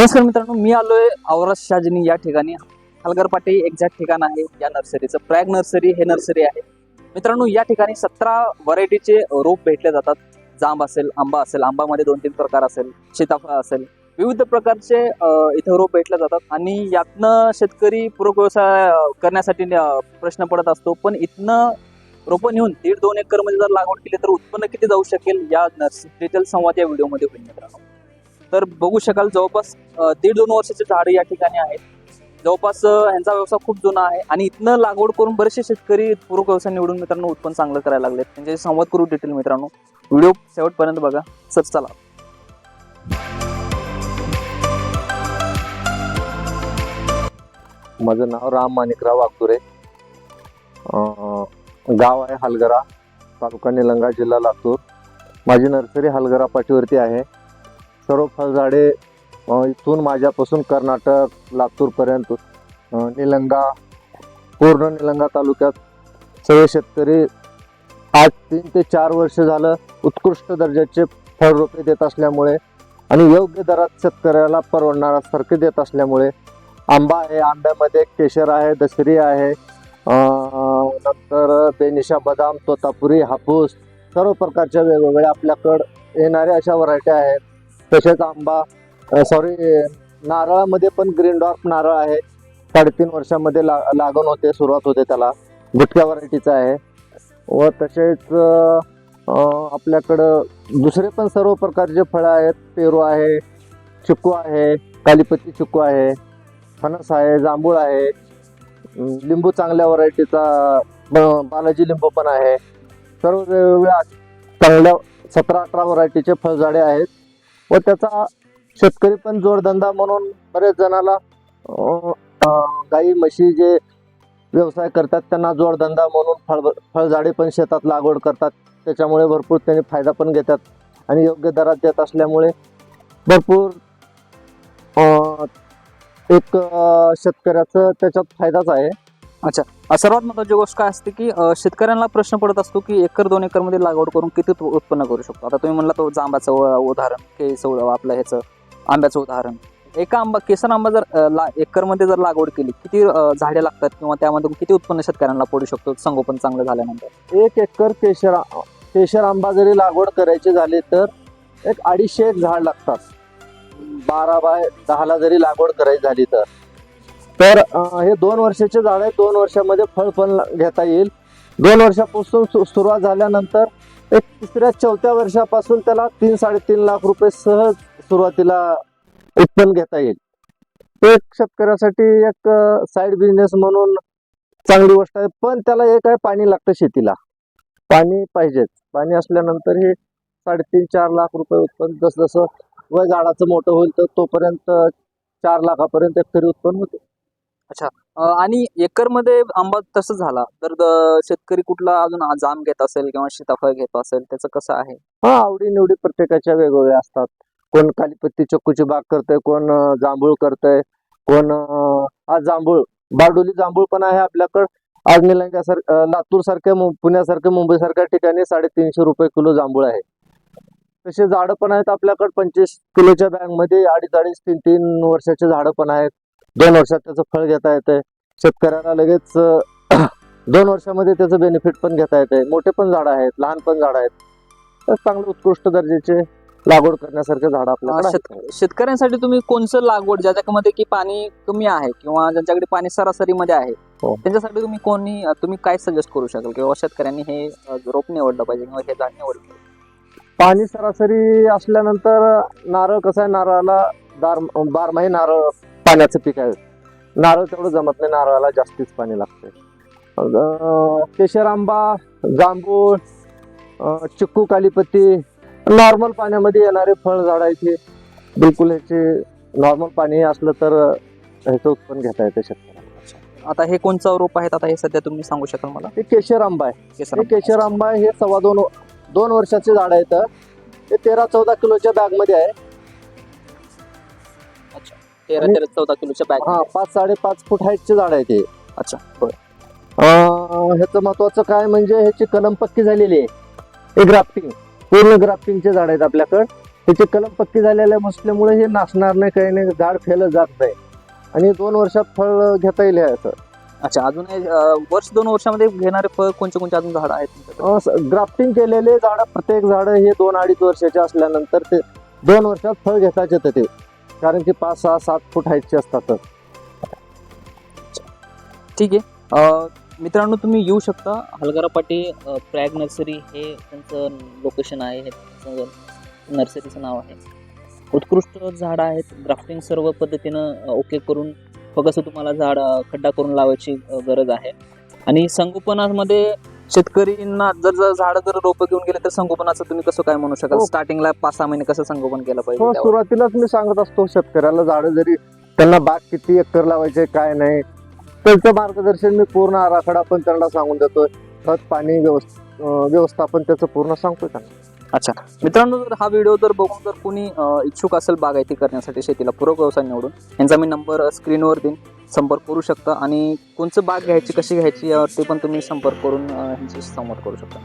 नमस्कार मित्रांनो मी आलोय औरस शाजनी या ठिकाणी. हलगरपाटी एक्झॅक्ट ठिकाण आहे या नर्सरीचं. प्रॅग नर्सरी हे नर्सरी आहे. मित्रांनो या ठिकाणी सतरा व्हरायटीचे रोप भेटले जातात. जांब असेल आंबा असेल आंबामध्ये दोन तीन प्रकार असेल सीताफळ असेल. विविध प्रकारचे इथं रोप भेटले जातात आणि यातनं शेतकरी पूरक व्यवसाय करण्यासाठी प्रश्न पडत असतो. पण इथनं रोपं नेऊन दीड दोन एकरमध्ये जर लागवड केली तर उत्पन्न किती जाऊ शकेल या नर्सरी डिटेल संवाद या व्हिडिओमध्ये होईल मित्रांनो. तर बघू शकाल जवळपास दीड दोन वर्षाचे झाडं या ठिकाणी आहेत. जवळपास ह्यांचा व्यवसाय खूप जुना आहे आणि इथनं लागवड करून बरेचसे शेतकरी पूरक व्यवसाय निवडून मित्रांनो उत्पन्न चांगलं करायला लागले त्यांच्याशी संवाद करू डिटेल मित्रांनो. व्हिडिओ शेवटपर्यंत बघा. सर चला. माझं नाव राम माणिकराव वागतुरे गाव आहे हलगरा तालुका निलंगा जिल्हा लातूर. माझी नर्सरी हलगरा पाठीवरती आहे. सर्व फळझाडे इथून माझ्यापासून कर्नाटक लातूरपर्यंत निलंगा पूर्ण निलंगा तालुक्यात सगळे शेतकरी आज तीन ते चार वर्ष झालं उत्कृष्ट दर्जाचे फळ रोपे देत असल्यामुळे आणि योग्य दरात शेतकऱ्याला परवडणाऱ्यासारखे देत असल्यामुळे आंबा आहे आंब्यामध्ये केशर आहे दसरी आहे नंतर बेनिशा बदाम तोतापुरी हापूस सर्व प्रकारच्या वेगवेगळ्या आपल्याकडं येणाऱ्या अशा व्हरायट्या आहेत. तसेच आंबा सॉरी नारळामध्ये पण ग्रीन डॉर्फ नारळ आहे. साडेतीन वर्षामध्ये ला लागण होते सुरुवात होते त्याला. गुटक्या व्हरायटीचा आहे. व तसेच आपल्याकडं दुसरे पण सर्व प्रकारचे फळं आहेत. पेरू आहे चिक्कू आहे कालीपती चिक्कू आहे फणस आहे जांभूळ आहे. लिंबू चांगल्या व्हरायटीचा ब- बालाजी लिंबू पण आहे. सर्व वेगवेगळ्या चांगल्या सतरा अठरा व्हरायटीचे फळझाडे आहेत. व त्याचा शेतकरी पण जोडधंदा म्हणून बरेच जणाला गाई म्हशी जे व्यवसाय करतात त्यांना जोडधंदा म्हणून फळ फळझाडे पण शेतात लागवड करतात. त्याच्यामुळे भरपूर त्यांनी फायदा पण घेतात आणि योग्य दरात देत असल्यामुळे भरपूर एक शेतकऱ्याचं त्याच्यात फायदाच आहे. अच्छा. सर्वात महत्वाची गोष्ट काय असते की शेतकऱ्यांना प्रश्न पडत असतो की एकर दोन एकरमध्ये लागवड करून किती उत्पन्न करू शकतो. आता तुम्ही म्हणला तो जांबाचं उदाहरण केळीचं आपलं ह्याचं आंब्याचं उदाहरण. एका आंबा केसर आंबा जर ला एकरमध्ये जर लागवड केली किती झाडे लागतात किंवा त्यामधून किती उत्पन्न शेतकऱ्यांना पडू शकतो? संगोपन चांगलं झाल्यानंतर. एक एकर केशर केशर आंबा जरी लागवड करायची झाली तर एक अडीचशे एक झाड लागतात. बारा बाय दहाला जरी लागवड करायची झाली तर. तर हे दोन वर्षाचे झाड आहे दोन वर्षामध्ये फळ पण घेता येईल. दोन वर्षापासून सु- सुरुवात झाल्यानंतर एक तिसऱ्या चौथ्या वर्षापासून त्याला तीन साडेतीन लाख रुपये सहज सुरुवातीला उत्पन्न घेता येईल. ते एक शेतकऱ्यासाठी एक साईड बिझनेस म्हणून चांगली गोष्ट आहे. पण त्याला एक आहे पाणी लागतं शेतीला. पाणी पाहिजेच. पाणी असल्यानंतर हे साडेतीन चार लाख रुपये उत्पन्न जसं जसं वय झाडाचं मोठं होईल तर तोपर्यंत चार लाखापर्यंत एक तरी उत्पन्न होते. अच्छा. आणि एकरमध्ये आंबा तसं झाला तर द- शेतकरी कुठला अजून आ- जाम घेत असेल किंवा सीताफळ घेत असेल त्याचं कसं आहे? हा आवडीनिवडी प्रत्येकाच्या वेगवेगळ्या असतात. कोण कालीपत्ती चक्कूची बाग करतंय कोण अं, जांभूळ करतंय कोण अं, आज जांभूळ बारडोली जांभूळ पण आहे आपल्याकडं. आज निलंग्यासार लातूर सारख्या पुण्यासारख्या मुंबई सारख्या ठिकाणी साडेतीनशे रुपये किलो जांभूळ आहे. तसे झाडं पण आहेत आपल्याकडे पंचवीस किलोच्या बॅगमध्ये अडीच अडीच तीन तीन वर्षाचे झाडं पण आहेत. दोन वर्षात त्याचं फळ घेता येतंय. शेतकऱ्याला लगेच दोन वर्षामध्ये त्याचं बेनिफिट पण घेता येतंय. मोठे पण झाडं आहेत लहान पण झाडं आहेत. तर चांगले उत्कृष्ट दर्जाचे लागवड करण्यासारखे झाडं. शेत- शेतकऱ्यांसाठी तुम्ही कोणचं लागवड ज्याच्यामध्ये की पाणी कमी आहे किंवा ज्यांच्याकडे पाणी सरासरीमध्ये आहे हो. त्यांच्यासाठी तुम्ही कोणी तुम्ही काय सजेस्ट करू शकाल? किंवा शेतकऱ्यांनी हे रोप निवडलं पाहिजे किंवा हे झाड निवडलं पाहिजे? पाणी सरासरी असल्यानंतर नारळ कसं आहे? नारळाला दार बारमाही नारळ पाण्याचं पीक आहे. नारळ तेवढं जमत नाही नारळाला जास्तीच पाणी लागते केशर आंबा जांभूळ चिक्कू कालीपत्ती नॉर्मल पाण्यामध्ये येणारे फळ झाड हे. बिलकुल ह्याचे नॉर्मल पाणी असलं तर ह्याचं उत्पन्न घेता येते शेतकऱ्याला आता हे कोणचं रोप आहेत? आता हे सध्या तुम्ही सांगू शकाल मला? हे केशर आंबा आहे. हे केशर आंबा हे सव्वा दोन दोन वर्षाचे झाड आहेत. ते तेरा चौदा किलोच्या बॅगमध्ये आहे. तेरा आणि- तेरा चौदा किलोच्या बॅग हा पाच साडेपाच फूट हाईटचे झाड आहे ते अच्छा बरं. अं, ह्याचं महत्वाचं काय म्हणजे ह्याची कलम पक्की झालेली आहे. हे ग्राफ्टिंग पूर्ण ग्राफ्टिंगचे झाड आहेत आपल्याकडे. त्याची कलम पक्की झालेल्या असल्यामुळे हे नाचणार नाही काही नाही झाड फेल जात नाही. आणि दोन वर्षात फळ घेता येईल हे असं अच्छा अजून हे, अं, वर्ष दोन वर्षामध्ये घेणारे फळ कोणते कोणते अजून झाड आहेत तुमच्याकडे? ग्राफ्टिंग केलेले झाड प्रत्येक झाड हे दोन अडीच वर्षाचे असल्यानंतर ते दोन वर्षात फळ घेताच येतं ते. कारण की पाच सहा सात फूट हाईटचे असतात ठीक आहे. अं, मित्रांनो तुम्ही येऊ शकता. हलगरा पाटी अं, प्रयाग नर्सरी हे त्यांचं लोकेशन आहे. हे त्यांचं नर्सरीचं नाव आहे. उत्कृष्ट झाडं आहेत. ग्राफ्टिंग सर्व पद्धतीनं अं, ओके करून फक्त तुम्हाला झाड अं, खड्डा करून लावायची अं, गरज आहे. आणि संगोपनामध्ये शेतकरींना जर जर झाडं जर रोपं घेऊन गेले तर संगोपनाचं तुम्ही कसं काय म्हणू शकाल? हो. स्टार्टिंगला पाच सहा महिने कसं संगोपन केलं पाहिजे हो? सुरुवातीलाच मी सांगत असतो शेतकऱ्याला झाडं जरी त्यांना बाग किती एकर लावायचे काय नाही त्यांचं मार्गदर्शन मी पूर्ण आराखडा पण त्यांना सांगून देतोय. खत पाणी व्यवस्थ अं, व्यवस्थापन त्याचं पूर्ण सांगतोय त्यांना. मित्रांनो जर हा व्हिडिओ जर बघून जर कोणी अ, इच्छुक असेल बागायती करण्यासाठी शेतीला पूरक व्यवसाय निवडून यांचा मी नंबर स्क्रीनवर देईन. संपर्क करू शकता आणि कोणचं बाग घ्यायची कशी घ्यायची यावरती पण तुम्ही संपर्क करून ह्यांच्याशी संवाद करू शकता.